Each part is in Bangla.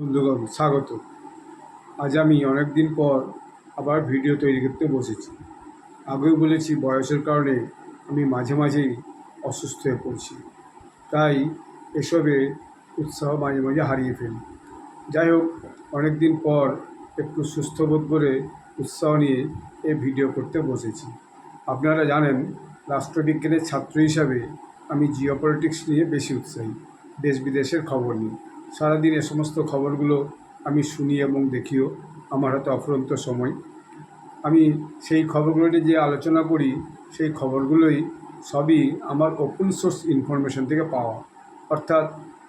বন্ধুগণ, স্বাগত। আজ আমি অনেক দিন পর আবার ভিডিও তৈরি করতে বসেছি। আগেও বলেছি, বয়সের কারণে আমি মাঝে মাঝেই অসুস্থ হয়ে পড়ছি। তাই এসবে উৎসাহ মাঝে মাঝে হারিয়ে ফেলি। যাই হোক অনেক দিন পর একটু সুস্থ বোধ করে উৎসাহ নিয়ে এই ভিডিও করতে বসেছি। আপনারা জানেন, রাষ্ট্রবিজ্ঞানের ছাত্র হিসাবে আমি জিওপলিটিক্স নিয়ে বেশি উৎসাহী। দেশ বিদেশের খবর নিই সারাদিন এ সমস্ত খবরগুলো আমি শুনি এবং দেখিও। আমার হাতে অফুরন্ত সময়। আমি সেই খবরগুলো যে আলোচনা করি, সেই খবরগুলোই সবই আমার ওপেন সোর্স ইনফরমেশন থেকে পাওয়া। অর্থাৎ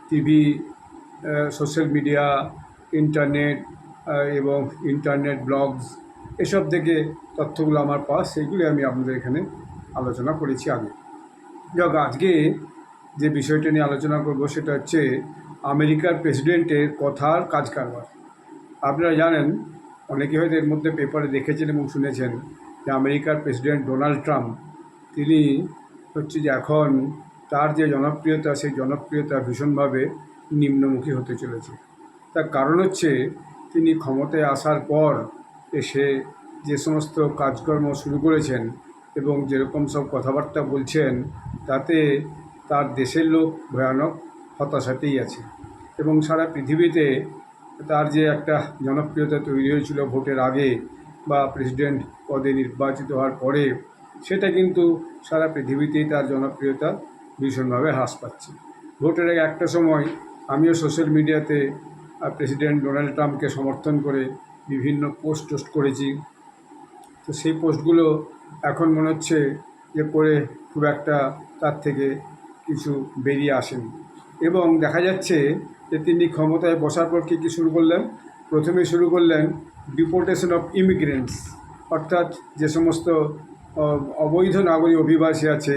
টিভি সোশ্যাল মিডিয়া ইন্টারনেট এবং ইন্টারনেট ব্লগস এসব থেকে তথ্যগুলো আমার পাওয়া সেইগুলি আমি আপনাদের এখানে আলোচনা করেছি আগে। যাক, আজকে যে বিষয়টা নিয়ে আলোচনা করব, সেটা হচ্ছে আমেরিকার প্রেসিডেন্টের কথার কাজ কারবার। আপনারা জানেন, অনেকে হয়তো এর মধ্যে পেপারে দেখেছেন এবং শুনেছেন যে আমেরিকার প্রেসিডেন্ট ডোনাল্ড ট্রাম্প, তিনি হচ্ছে যে এখন তার যে জনপ্রিয়তা, সেই জনপ্রিয়তা ভীষণভাবে নিম্নমুখী হতে চলেছে। তার কারণ হচ্ছে, তিনি ক্ষমতায় আসার পর এসে যে সমস্ত কাজকর্ম শুরু করেছেন এবং যেরকম সব কথাবার্তা বলছেন, তাতে তার দেশের লোক ভয়ানক হতাশাতেই আছে। এবং সারা পৃথিবীতে তার যে একটা জনপ্রিয়তা তৈরি হয়েছিল ভোটের আগে বা প্রেসিডেন্ট পদে নির্বাচিত হওয়ার পরে, সেটা কিন্তু সারা পৃথিবীতেই তার জনপ্রিয়তা ভীষণভাবে হ্রাস পাচ্ছে। ভোটের আগে একটা সময় আমিও সোশ্যাল মিডিয়াতে প্রেসিডেন্ট ডোনাল্ড ট্রাম্পকে সমর্থন করে বিভিন্ন পোস্ট টোস্ট করেছি। তো সেই পোস্টগুলো এখন মনে হচ্ছে যে করে খুব একটা তার থেকে কিছু বেরিয়ে আসেনি। এবং দেখা যাচ্ছে যে তিনি ক্ষমতায় বসার পর কী কী শুরু করলেন? প্রথমে শুরু করলেন ডিপোর্টেশন অফ ইমিগ্রেন্টস অর্থাৎ যে সমস্ত অবৈধ নাগরিক অভিবাসী আছে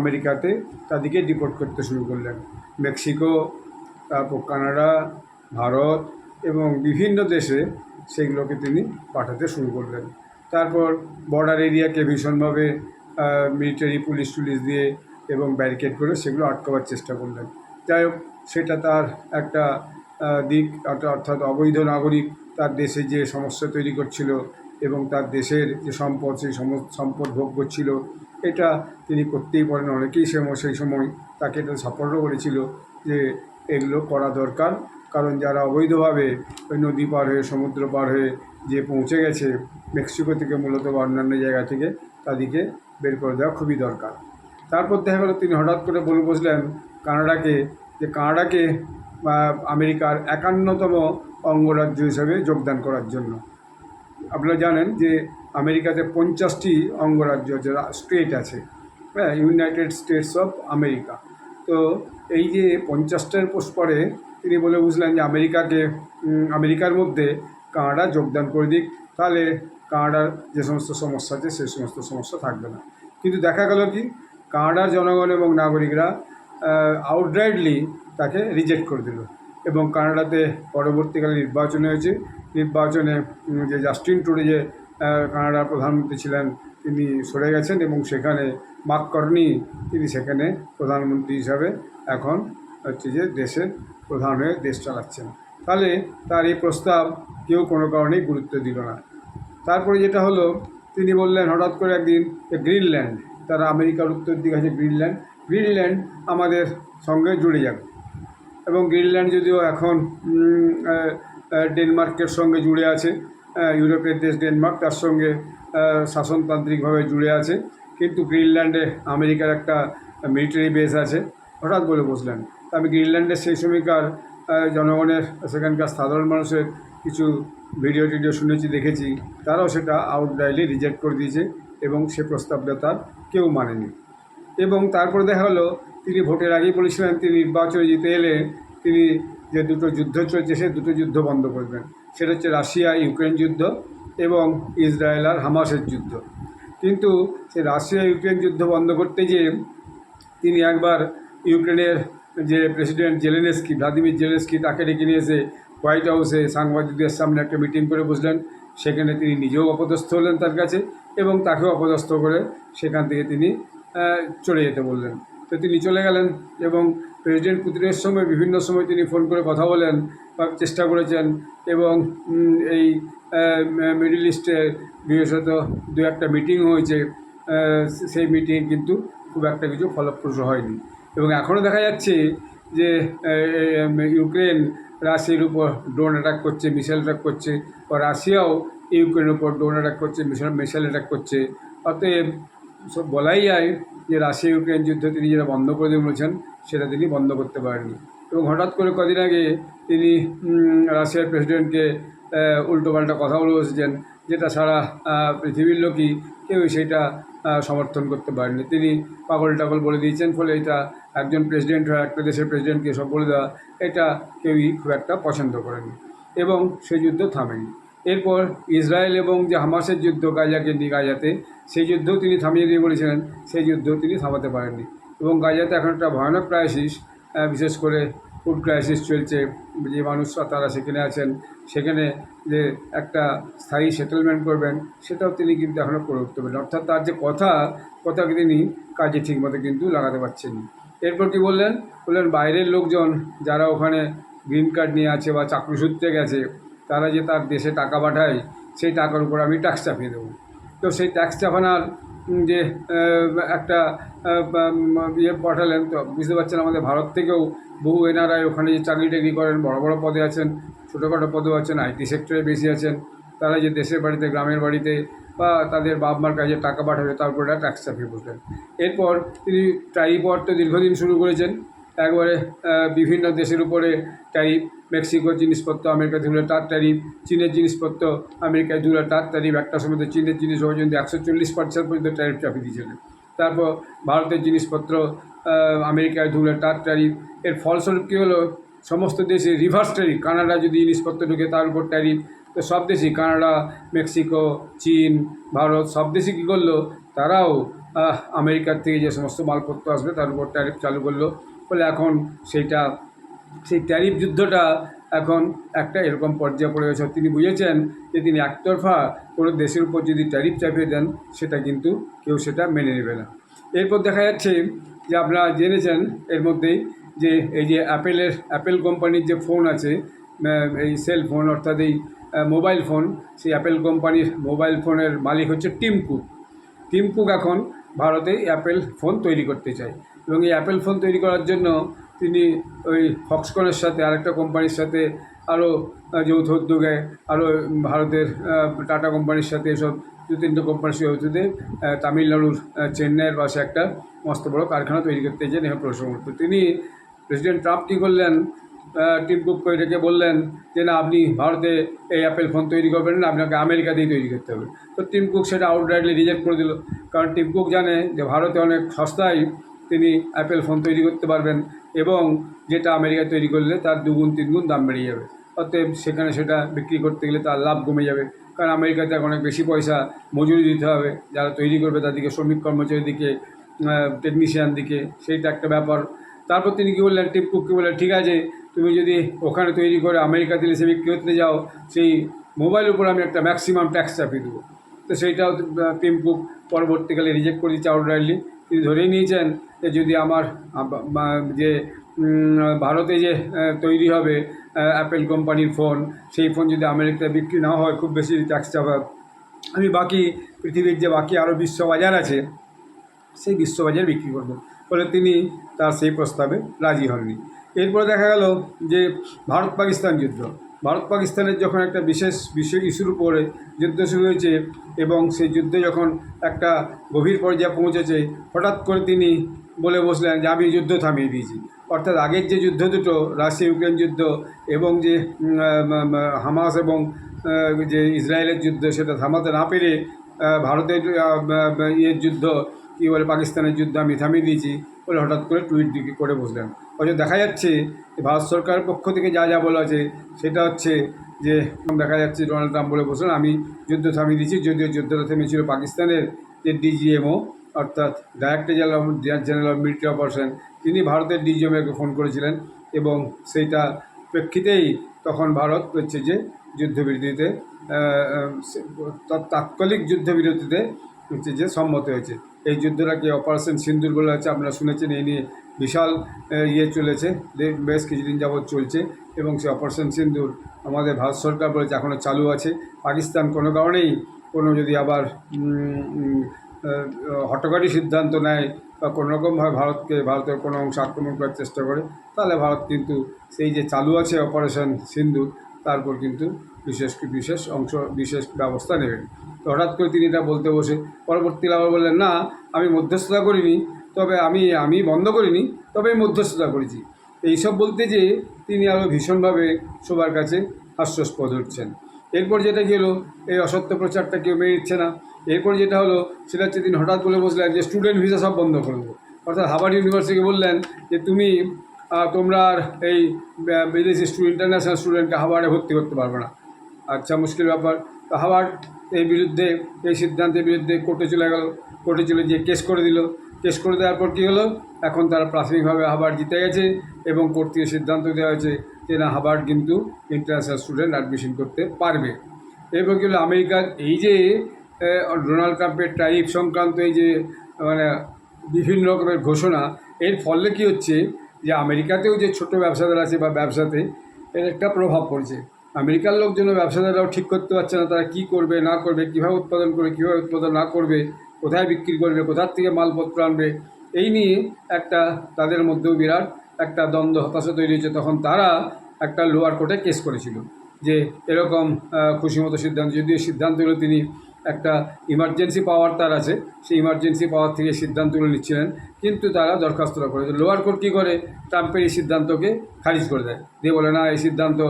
আমেরিকাতে, তাদেরকে ডিপোর্ট করতে শুরু করলেন। মেক্সিকো, তারপর কানাডা, ভারত এবং বিভিন্ন দেশে সেগুলোকে তিনি পাঠাতে শুরু করলেন। তারপর বর্ডার এরিয়াকে ভীষণভাবে মিলিটারি পুলিশ টুলিশ দিয়ে এবং ব্যারিকেড করে সেগুলো আটকাবার চেষ্টা করলেন। যাই হোক, সেটা তার একটা দিক অর্থাৎ অবৈধ নাগরিক তার দেশে যে সমস্যা তৈরি করছিল এবং তার দেশের যে সম্পদ, সেই সম- সম্পদ ভোগ করছিল, এটা তিনি করতেই পারেন অনেকেই সে সেই সময় তাকে এটা সাপোর্ট করেছিল যে এগুলো করা দরকার। কারণ যারা অবৈধভাবে ওই নদী পার হয়ে, সমুদ্র পার হয়ে যে পৌঁছে গেছে, মেক্সিকো থেকে মূলত বা অন্যান্য জায়গা থেকে, তাদেরকে বের করে দেওয়া খুবই দরকার। তারপর দেখা গেলো তিনি হঠাৎ করে বলে বসলেন কানাডাকে যে কানাডাকে আমেরিকার একান্নতম অঙ্গরাজ্য হিসেবে যোগদান করার জন্য। আপনারা জানেন যে আমেরিকাতে পঞ্চাশটি অঙ্গরাজ্য যে স্টেট আছে হ্যাঁ ইউনাইটেড স্টেটস অফ আমেরিকা। তো এই যে পঞ্চাশটার পরে তিনি বলে বুঝলেন যে আমেরিকাকে আমেরিকার মধ্যে কানাডা যোগদান করে দিক, তাহলে কানাডার যে সমস্ত সমস্যা আছে সেই সমস্ত সমস্যা থাকবে না। কিন্তু দেখা গেল কি কানাডার জনগণ এবং নাগরিকরা আউটরাইটলি তাকে রিজেক্ট করে দিল এবং কানাডাতে পরবর্তীকালে নির্বাচন হয়েছে। নির্বাচনে যে জাস্টিন টুডে যে কানাডার প্রধানমন্ত্রী ছিলেন, তিনি সরে গেছেন এবং সেখানে মাককর্নি তিনি সেখানে প্রধানমন্ত্রী হিসাবে এখন হচ্ছে যে দেশের প্রধান হয়ে দেশ চালাচ্ছেন। তাহলে তার এই প্রস্তাব কেউ কোনো কারণেই গুরুত্ব দিল না। তারপরে যেটা হলো, তিনি বললেন হঠাৎ করে একদিন গ্রিনল্যান্ড তারা আমেরিকার উত্তর দিকে আছে গ্রিনল্যান্ড। গ্রিনল্যান্ড আমাদের সঙ্গে জুড়ে যাবে। এবং গ্রিনল্যান্ড যদিও এখন ডেনমার্কের সঙ্গে জুড়ে আছে ইউরোপের দেশ ডেনমার্ক, তার সঙ্গে শাসনতান্ত্রিকভাবে জুড়ে আছে। কিন্তু গ্রিনল্যান্ডে আমেরিকার একটা মিলিটারি বেস আছে। হঠাৎ বলে বসলেন আমি গ্রিনল্যান্ডের সেই সময়কার জনগণের সেখানকার সাধারণ মানুষের কিছু ভিডিও টিডিও শুনেছি, দেখেছি। তারাও সেটা আউটডাইলি রিজেক্ট করে দিয়েছে। এবং সে প্রস্তাবটা তার কেউ মানেনি। এবং তারপরে দেখা হলো, তিনি ভোটের আগেই বলেছিলেন, তিনি নির্বাচনে জিতে এলে তিনি যে দুটো যুদ্ধ চলছে, সে দুটো যুদ্ধ বন্ধ করবেন। সেটা হচ্ছে রাশিয়া, ইউক্রেন যুদ্ধ এবং ইসরায়েল আর হামাসের যুদ্ধ। কিন্তু সে রাশিয়া, ইউক্রেন যুদ্ধ বন্ধ করতে গিয়ে তিনি একবার ইউক্রেনের যে প্রেসিডেন্ট জেলেনেস্কি, ভ্লাদিমির জেলেনস্কি, তাকে ডেকে নিয়ে এসে হোয়াইট হাউসে সাংবাদিকদের সামনে একটা মিটিং করে বসলেন। সেখানে তিনি নিজেও অপদস্থ হলেন তার কাছে। এবং তাকেও অপদস্থ করে সেখান থেকে তিনি চলে যেতে বললেন। তো তিনি চলে গেলেন এবং প্রেসিডেন্ট পুতিনের সময় বিভিন্ন সময় তিনি ফোন করে কথা বলেন বা চেষ্টা করেছেন এবং এই মিডিল ইস্টে বিশেষত দু একটা মিটিং হয়েছে সেই মিটিং কিন্তু খুব একটা কিছু ফলপ্রসূ হয়নি। এবং এখনও দেখা যাচ্ছে যে ইউক্রেন রাশিয়ার উপর ড্রোন অ্যাটাক করছে, মিসাইল অ্যাটাক করছে বা রাশিয়াও ইউক্রেনের উপর ড্রোন অ্যাটাক করছে মিসাইল মিসাইল অ্যাটাক করছে। অতএব সব বলাই যায় যে রাশিয়া ইউক্রেন যুদ্ধ তিনি যেটা বন্ধ করে দিয়ে বলেছেন, সেটা তিনি বন্ধ করতে পারেননি। এবং হঠাৎ করে কদিন আগে তিনি রাশিয়ার প্রেসিডেন্টকে উল্টোপাল্টা কথা বলে বসেছেন যেটা সারা পৃথিবীর লোকই কেউ সেটা সমর্থন করতে পারেনি তিনি পাগল টাগল বলে দিয়েছেন, ফলে এটা একজন প্রেসিডেন্ট হয় একটা দেশের প্রেসিডেন্টকে সব বলে দেওয়া, এটা কেউই খুব একটা পছন্দ করেনি এবং সেই যুদ্ধ থামেনি এরপর ইসরায়েল এবং যে হামাসের যুদ্ধ গাজাকে গাজাতে, সেই যুদ্ধও তিনি থামিয়ে দিয়ে বলেছিলেন, সেই যুদ্ধ তিনি থামাতে পারেননি। এবং গাজাতে এখন একটা ভয়ানক ক্রাইসিস বিশেষ করে ফুড ক্রাইসিস চলছে, যে মানুষ তারা সেখানে আছেন, সেখানে যে একটা স্থায়ী সেটেলমেন্ট করবেন, সেটাও তিনি কিন্তু এখনও করে উঠতে পারেন অর্থাৎ তার যে কথা, কথাকে তিনি কাজে ঠিকমতো কিন্তু লাগাতে পারছেন এরপর কি বললেন? বললেন, বাইরের লোকজন যারা ওখানে গ্রিন কার্ড নিয়ে আছে বা চাকরি সূত্রে গেছে তারা যে তার দেশে টাকা পাঠায়, সেই টাকার উপর আমি ট্যাক্স চাপিয়ে দেবো। তো সেই ট্যাক্স চাপানোর যে একটা ইয়ে পাঠালেন, তো বুঝতে পারছেন আমাদের ভারত থেকেও বহু এনারাই ওখানে যে চাকরি টাকরি করেন, বড় বড় পদে আছেন, ছোটোখাটো পদেও আছেন আইটি সেক্টরে বেশি আছেন, তারা যে দেশের বাড়িতে, গ্রামের বাড়িতে বা তাদের বাপ মার কাছে টাকা পাঠাবে, তার উপর ট্যাক্স চাপিয়ে বসলেন। এরপর তিনি ট্যারিফ তো দীর্ঘদিন শুরু করেছেন, একবারে বিভিন্ন দেশের উপরে ট্যারিফ মেক্সিকোর জিনিসপত্র আমেরিকা ধুলে তার ট্যারিফ চীনের জিনিসপত্র, আমেরিকায় ধুলে তার ট্যারিফ একটা সময় তো চীনের জিনিস পর্যন্ত একশো চল্লিশ পার্সেন্ট পর্যন্ত ট্যারিফ চাপিয়ে দিয়েছিলেন তারপর ভারতের জিনিসপত্র আমেরিকায় ধুলে তার ট্যারিফ এর ফলস্বরূপ কী হলো? সমস্ত দেশে রিভার্স ট্যারিফ কানাডা যদি জিনিসপত্র ঢুকে তার উপর ট্যারিফ তো সব দেশই, কানাডা, মেক্সিকো, চীন, ভারত, সব দেশই কী করল? তারাও আমেরিকার থেকে যে সমস্ত মালপত্র আসবে তার উপর ট্যারিফ চালু করল। ফলে এখন সেইটা সেই ট্যারিফ যুদ্ধটা এখন একটা এরকম পর্যায়ে পড়ে গেছে। তিনি বুঝেছেন যে তিনি একতরফা কোনো দেশের উপর যদি ট্যারিফ চাপিয়ে দেন, সেটা কিন্তু কেউ সেটা মেনে নেবে না। এরপর দেখা যাচ্ছে যে আপনারা জেনেছেন এর মধ্যেই যে এই যে অ্যাপেলের, অ্যাপেল কোম্পানির যে ফোন আছে এই সেল ফোন অর্থাৎ এই মোবাইল ফোন, সেই অ্যাপেল কোম্পানির মোবাইল ফোনের মালিক হচ্ছে টিম কুক। টিম কুক এখন ভারতে অ্যাপেল ফোন তৈরি করতে চায়। এবং এই অ্যাপেল ফোন তৈরি করার জন্য তিনি ওই ফক্সকনের সাথে আরেকটা কোম্পানির সাথে আরও যৌথ উদ্যোগে আরও ভারতের টাটা কোম্পানির সাথে এসব দু তিনটে কোম্পানির সাথে আহ, তামিলনাড়ুর চেন্নাইয়ের পাশে একটা মস্ত বড় কারখানা তৈরি করতে চান এভাবে প্রশ্ন তিনি প্রেসিডেন্ট ট্রাম্প কী করলেন? টিম কুককে ডেকে বললেন যে না আপনি ভারতে এই অ্যাপেল ফোন তৈরি করবেন না আপনাকে আমেরিকা দিয়ে তৈরি করতে হবে। তো টিম কুক সেটা আউটরাইটলি রিজেক্ট করে দিল। কারণ টিম কুক জানে যে ভারতে অনেক সস্তায় তিনি অ্যাপেল ফোন তৈরি করতে পারবেন। এবং যেটা আমেরিকা তৈরি করলে তার দুগুণ, তিনগুণ দাম বেড়ে যাবে। অতএব সেখানে সেটা বিক্রি করতে গেলে তার লাভ কমে যাবে। কারণ আমেরিকাতে এখন অনেক বেশি পয়সা মজুরি দিতে হবে। যারা তৈরি করবে তাদেরকে শ্রমিক কর্মচারী দিকে টেকনিশিয়ান দিকে, সেইটা একটা ব্যাপার। তারপর তিনি কী বললেন, টিপ কুককে বললেন, ঠিক আছে, তুমি যদি ওখানে তৈরি করে আমেরিকা দিলে সে বিক্রি করতে যাও, সেই মোবাইল উপর আমি একটা ম্যাক্সিমাম ট্যাক্স চাপিয়ে দেবো। তো সেইটাও টিম কুক পরবর্তীকালে রিজেক্ট করে দিচ্ছে আউটরাইটলি তিনি ধরেই নিয়েছেন যদি আমার যে ভারতে যে তৈরি হবে অ্যাপেল কোম্পানির ফোন, সেই ফোন যদি আমেরিকাতে বিক্রি না হয়, খুব বেশি ট্যাক্স চাপা। আমি বাকি পৃথিবীর যে বাকি আরও বিশ্ববাজার আছে, সেই বিশ্ববাজারে বিক্রি করব। ফলে তিনি তার সেই প্রস্তাবে রাজি হননি। এরপরে দেখা গেল যে ভারত পাকিস্তান যুদ্ধ। ভারত পাকিস্তানের যখন একটা বিশেষ বিষয় ইস্যুর উপরে যুদ্ধ শুরু হয়েছে এবং সেই যুদ্ধে যখন একটা গভীর পর্যায়ে পৌঁছেছে, হঠাৎ করে তিনি বলে বসলেন যে, আমি যুদ্ধ থামিয়ে দিয়েছি। অর্থাৎ আগের যে যুদ্ধ দুটো রাশিয়া ইউক্রেন যুদ্ধ এবং যে হামাস এবং যে ইসরায়েলের যুদ্ধ, সেটা থামাতে না পেরে ভারতের ইয়ের যুদ্ধ, কী বলে, পাকিস্তানের যুদ্ধ আমি থামিয়ে দিয়েছি বলে হঠাৎ করে টুইট করে বসলেন। অথচ দেখা যাচ্ছে ভারত সরকারের পক্ষ থেকে যা যা বলা আছে সেটা হচ্ছে যে, দেখা যাচ্ছে ডোনাল্ড ট্রাম্প বলে বসলেন, আমি যুদ্ধ থামিয়ে দিয়েছি, যদিও যুদ্ধটা থেমেছিল পাকিস্তানের যে ডিজিএমও অর্থাৎ director general general of military operation তিনি ভারতের ডিজিএমএকে ফোন করেছিলেন এবং সেইটা প্রেক্ষিতেই তখন ভারত হচ্ছে যে যুদ্ধবিরতিতে তাৎক্ষণিক যুদ্ধবিরতিতে হচ্ছে যে সম্মত হয়েছে। এই যুদ্ধটাকে অপারেশন সিন্দুর বলে হচ্ছে, আপনারা শুনেছেন, এই নিয়ে বিশাল ইয়ে চলেছে বেশ কিছুদিন যাবৎ চলছে এবং সে অপারেশন সিন্দুর আমাদের ভারত সরকার বলেছে এখনও চালু আছে। পাকিস্তান কোনো কারণেই কোনো যদি আবার হটকারী সিদ্ধান্ত নেয় বা কোনো রকমভাবে ভারতকে, ভারতের কোনো অংশ আক্রমণ করার চেষ্টা করে, তাহলে ভারত কিন্তু সেই যে চালু আছে অপারেশন সিন্দুর তারপর কিন্তু বিশেষ বিশেষ অংশ, বিশেষ ব্যবস্থা নেবেন। তো হঠাৎ করে তিনি এটা বলতে বসে পরবর্তীতে আবার বললেন, না, আমি মধ্যস্থতা করিনি, তবে আমি আমি বন্ধ করিনি, তবে আমি মধ্যস্থতা করেছি। এইসব বলতে যে তিনি আরও ভীষণভাবে সবার কাছে হাস্যস্পদ হচ্ছেন। এরপর যেটা গেল এই অসত্য প্রচারটা কেউ মেনে নিচ্ছে না। এরপর যেটা হলো, সেটা হচ্ছে তিনি হঠাৎ বলে বসলেন যে স্টুডেন্ট ভিসা সব বন্ধ করে দেবো। অর্থাৎ হার্ভার্ড ইউনিভার্সিটিকে বললেন যে তুমি তোমরা এই বিদেশি স্টুডেন্ট ইন্টারন্যাশনাল স্টুডেন্টকে হাওয়ার্ডে ভর্তি করতে পারবে না। আচ্ছা মুশকিল ব্যাপার। তো হাওয়ার্ড এই বিরুদ্ধে, এই সিদ্ধান্তের বিরুদ্ধে কোর্টে চলে গেল। কোর্টে চলে গিয়ে কেস করে দিল। কেস করে দেওয়ার পর কী হলো? এখন তারা প্রাথমিকভাবে হাবার্ড জিতে গেছে এবং কোর্ট থেকে সিদ্ধান্ত দেওয়া হয়েছে যে না হাবার্ড কিন্তু ইন্টারন্যাশনাল স্টুডেন্ট অ্যাডমিশন করতে পারবে। এরপর কী হলো, আমেরিকার এই যে ডোনাল্ড ট্রাম্পের ট্যারিফ সংক্রান্ত এই যে মানে বিভিন্ন রকমের ঘোষণা, এর ফলে কী হচ্ছে যে আমেরিকাতেও যে ছোট ব্যবসাদার আছে বা ব্যবসাতে, এর একটা প্রভাব পড়ছে। আমেরিকার লোকজন ব্যবসাদাররাও ঠিক করতে পারছে না, তারা কী করবে, না করবে, কীভাবে উৎপাদন করবে, কীভাবে উৎপাদন না করবে, কোথায় বিক্রি করবে, কোথার থেকে মালপত্র আনবে, এই নিয়ে একটা তাদের মধ্যেও বিরাট একটা দ্বন্দ্ব হতাশা তৈরি হয়েছে, তখন তারা একটা লোয়ার কোর্টে কেস করেছিল যে এরকম খুশিমতো সিদ্ধান্ত, যদিও সিদ্ধান্তগুলো তিনি একটা ইমার্জেন্সি পাওয়ার তার আছে, সেই ইমার্জেন্সি পাওয়ার থেকে সিদ্ধান্তগুলো নিচ্ছিলেন, কিন্তু তারা দরখাস্তটা করে লোয়ার কোর্ট কী করে? ট্রাম্পের এই সিদ্ধান্তকে খারিজ করে দেয়। দিয়ে বলে, না, এই সিদ্ধান্ত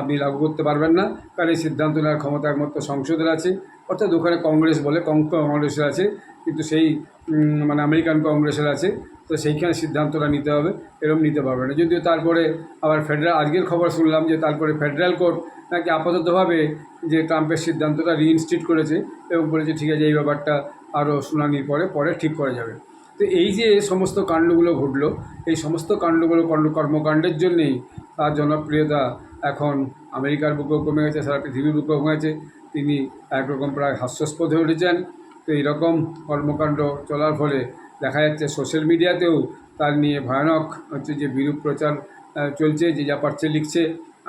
আপনি লাগু করতে পারবেন না, কারণ এই সিদ্ধান্ত নেওয়ার ক্ষমতা একমাত্র সংসদের আছে। অর্থাৎ ওখানে কংগ্রেস বলে কংগ্রেসের আছে, কিন্তু সেই মানে আমেরিকান কংগ্রেসের আছে। তো সেইখানে সিদ্ধান্তটা নিতে হবে এরকম নিতে পারবে না। যদিও তারপরে আবার ফেডারেল, আজকের খবর শুনলাম যে তারপরে ফেডারেল কোর্ট নাকি আপাততভাবে যে ট্রাম্পের সিদ্ধান্তটা রিইনস্টিট করেছে এবং বলেছে, ঠিক আছে, এই ব্যাপারটা আরও শুনানির পরে পরে ঠিক করা যাবে। তো এই যে সমস্ত কাণ্ডগুলো ঘটলো, এই সমস্ত কাণ্ডগুলো কর্ম কর্মকাণ্ডের জন্যেই তার জনপ্রিয়তা এখন আমেরিকার বুকেও কমে গেছে, সারা পৃথিবীর বুকেও কমে গেছে। তিনি একরকম প্রায় হাস্যাস্পদ হয়ে উঠেছেন। তো এইরকম কর্মকাণ্ড চলার ফলে দেখা যাচ্ছে সোশ্যাল মিডিয়াতেও তার নিয়ে ভয়ানক হচ্ছে যে বিরূপ প্রচার চলছে। যে যা পারছে লিখছে।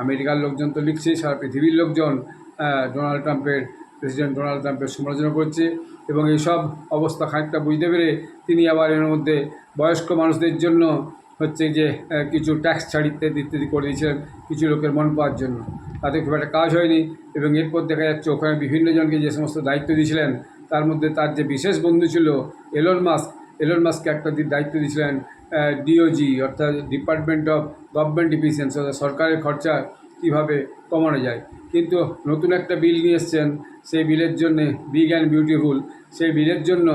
আমেরিকার লোকজন তো লিখছে, সারা পৃথিবীর লোকজন ডোনাল্ড ট্রাম্পের প্রেসিডেন্ট ডোনাল্ড ট্রাম্পের সমালোচনা করছে এবং এইসব অবস্থা খানিকটা বুঝতে পেরে তিনি আবার এর মধ্যে বয়স্ক মানুষদের জন্য হচ্ছে যে কিছু ট্যাক্স ছাড় ইত্যাদি ইত্যাদি করে দিয়েছিলেন কিছু লোকের মন পাওয়ার জন্য। তাতে খুব একটা কাজ হয়নি এবং এরপর দেখা যাচ্ছে ওখানে বিভিন্ন জনকে যে সমস্ত দায়িত্ব দিয়েছিলেন, তার মধ্যে তার যে বিশেষ বন্ধু ছিল এলন মাস্ক এলন মাস্ককে একটা দায়িত্ব দিয়েছিলেন ডিওজি অর্থাৎ ডিপার্টমেন্ট অফ গভর্নমেন্ট ডিফিসিয়েন্স অর্থাৎ সরকারের খরচা কীভাবে কমানো যায়। কিন্তু নতুন একটা বিল নিয়ে এসছেন, সেই বিলের জন্যে বিগ অ্যান্ড বিউটিফুল সেই বিলের জন্য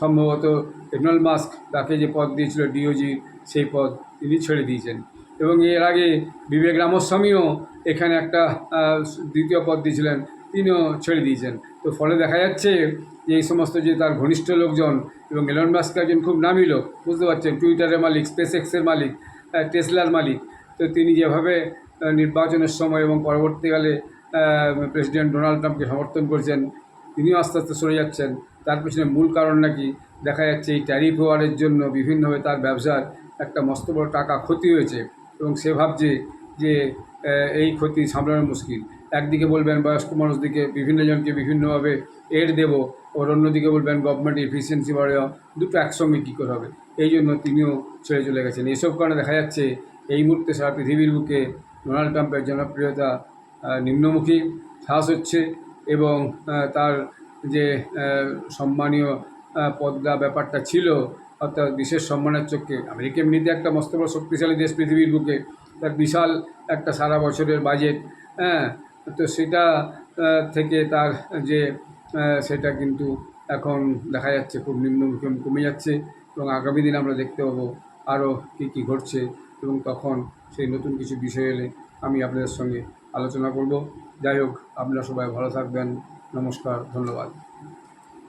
সম্ভবত এডনাল্ড মাস্ক তাকে যে পদ দিয়েছিল ডিওজি সেই পদ তিনি ছেড়ে দিয়েছেন। এবং এর আগে বিবেক রামস্বামীও এখানে একটা দ্বিতীয় পদ দিয়েছিলেন তিনিও ছেড়ে দিয়েছেন। তো ফলে দেখা যাচ্ছে যে এই সমস্ত যে তার ঘনিষ্ঠ লোকজন এবং এলন মাস্ক একজন খুব নামী লোক, বুঝতে পারছেন টুইটারের মালিক স্পেস এক্সের মালিক টেসলার মালিক, তো তিনি যেভাবে নির্বাচনের সময় এবং পরবর্তীকালে প্রেসিডেন্ট ডোনাল্ড ট্রাম্পকে সমর্থন করছেন, তিনিও আস্তে আস্তে সরে যাচ্ছেন। তার পেছনে মূল কারণ নাকি দেখা যাচ্ছে এই ট্যারিফ ওয়ারের জন্য বিভিন্নভাবে তার ব্যবসার একটা মস্ত বড় টাকা ক্ষতি হয়েছে এবং সে ভাবছে যে এই ক্ষতি সামলানো মুশকিল। একদিকে বলবেন বয়স্ক মানুষদিকে, বিভিন্ন জনকে বিভিন্নভাবে এড দেব ওর অন্যদিকে বলবেন গভর্নমেন্ট এফিসিয়েন্সি বাড়াও দুটো একসঙ্গে কী করে হবে? এই জন্য তিনিও ছেড়ে চলে গেছেন। এইসব কারণে দেখা যাচ্ছে এই মুহূর্তে সারা পৃথিবীর বুকে ডোনাল্ড ট্রাম্পের জনপ্রিয়তা নিম্নমুখী হ্রাস হচ্ছে এবং তার যে সম্মানীয় পদ্মা ব্যাপারটা ছিল, অর্থাৎ বিশেষ সম্মানের চোখে, আমেরিকা এমনিতে একটা মস্ত বড় শক্তিশালী দেশ পৃথিবীর বুকে, তার বিশাল একটা সারা বছরের বাজেট হ্যাঁ তো সেটা থেকে তার যে সেটা কিন্তু এখন দেখা যাচ্ছে খুব নিম্নমুখী কমে যাচ্ছে এবং আগামী দিন আমরা দেখতে পাবো আরও কী কী ঘটছে এবং তখন সেই নতুন কিছু বিষয় এলে আমি আপনাদের সঙ্গে আলোচনা করব। যাই হোক, আপনারা সবাই ভালো থাকবেন। নমস্কার, ধন্যবাদ।